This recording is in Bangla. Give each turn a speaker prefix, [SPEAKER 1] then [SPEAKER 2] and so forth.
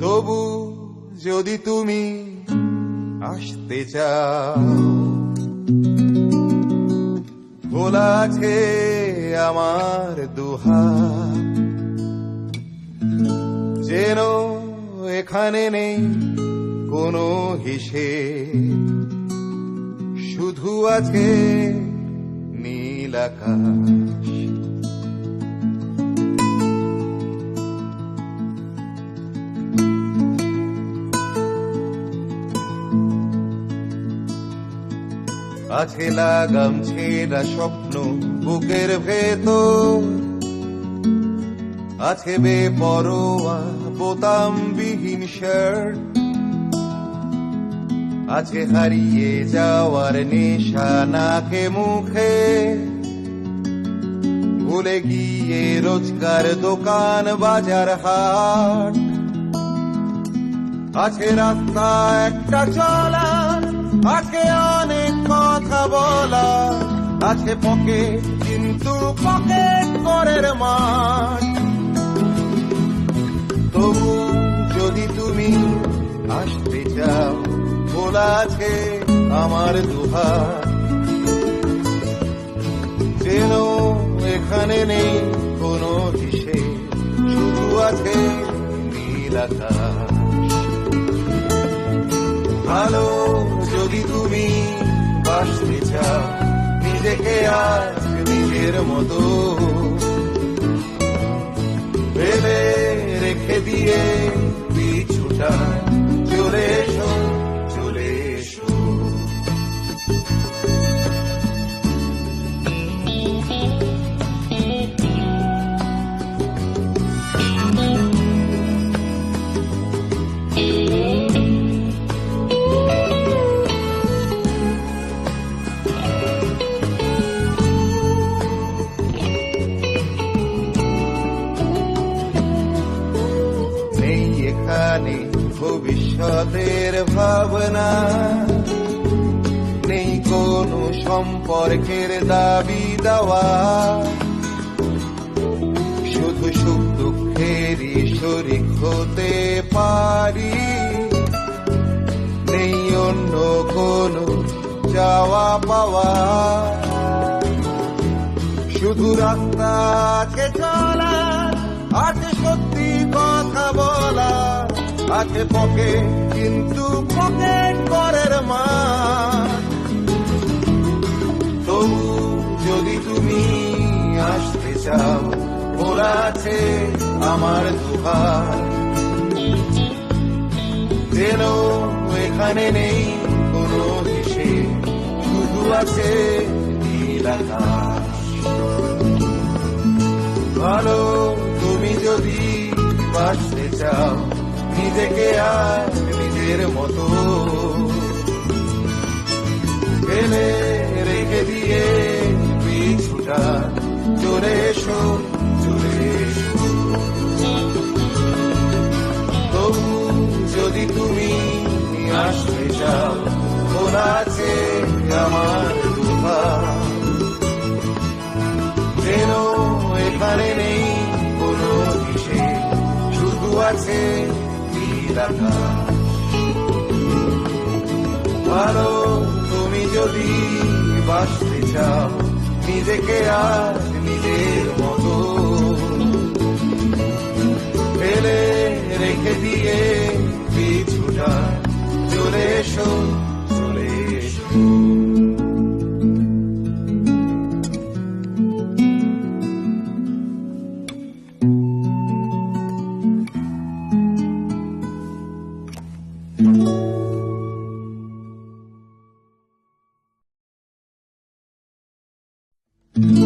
[SPEAKER 1] তবু যদি তুমি আসতে চাও, খোলা আছে আমার দুহা যেন এখানে নেই কোনো হিসেব। শুধু আছে নীল আকাশ। আছে লাগাম ছেঁড়া স্বপ্ন, বুকের ভেতর। আছে বেপরোয়া, বোতামবিহীন শার্ট আছে হারিয়ে যাওয়ার নেশা নাকে মুখে। ভুলে গিয়ে রোজকার দোকান, বাজার হাট। আছে রাস্তা একটা চলা আছে অনেক কথা বলা। আছে পকে কিন্তু পকেট করের মাঠ। তবু যদি তুমি আসতে চাও, খোলা আছে আমার দুহার যেন এখানে নেই কোনো হিসেব শুধু আছে নীল আকাশ। যদি তুমি বাসতে চাও নিজেকে আজ নিজের মতো ভেবে রেখে দিয়ে পিছুটা এখানে ভবিষ্যতের ভাবনা। নেই কোনো সম্পর্কের দাবি দেওয়া। শুধু সুখ দুঃখেরই শরিক হতে পারি। নেই অন্য কোনো যাওয়া পাওয়া। শুধু রাস্তা আছে চলা আছে সত্যি কথা বলা। আছে পকে, কিন্তু পকেট করের মা। তবু যদি তুমি আসতে চাও বলা আছে আমার দুহার যেন এখানে নেই কোনো হিসেব, শুধু আছে ভালো তুমি যদি বাঁচতে চাও নিজেকে আর নিজের মতো। ফেলে রেখে দিয়ে পিছুটা চলে এসো চলে এসো। তবু যদি তুমি আসতে চাও খোলা আছে আমার যেন এখানে নেই কোনো দিশে শুধু আছে ভালো তুমি যদি বাঁচতে চাও, নিজেকে আজ নিজের মতো। ফেলে রেখে দিয়ে পিছুটা চলে এসো।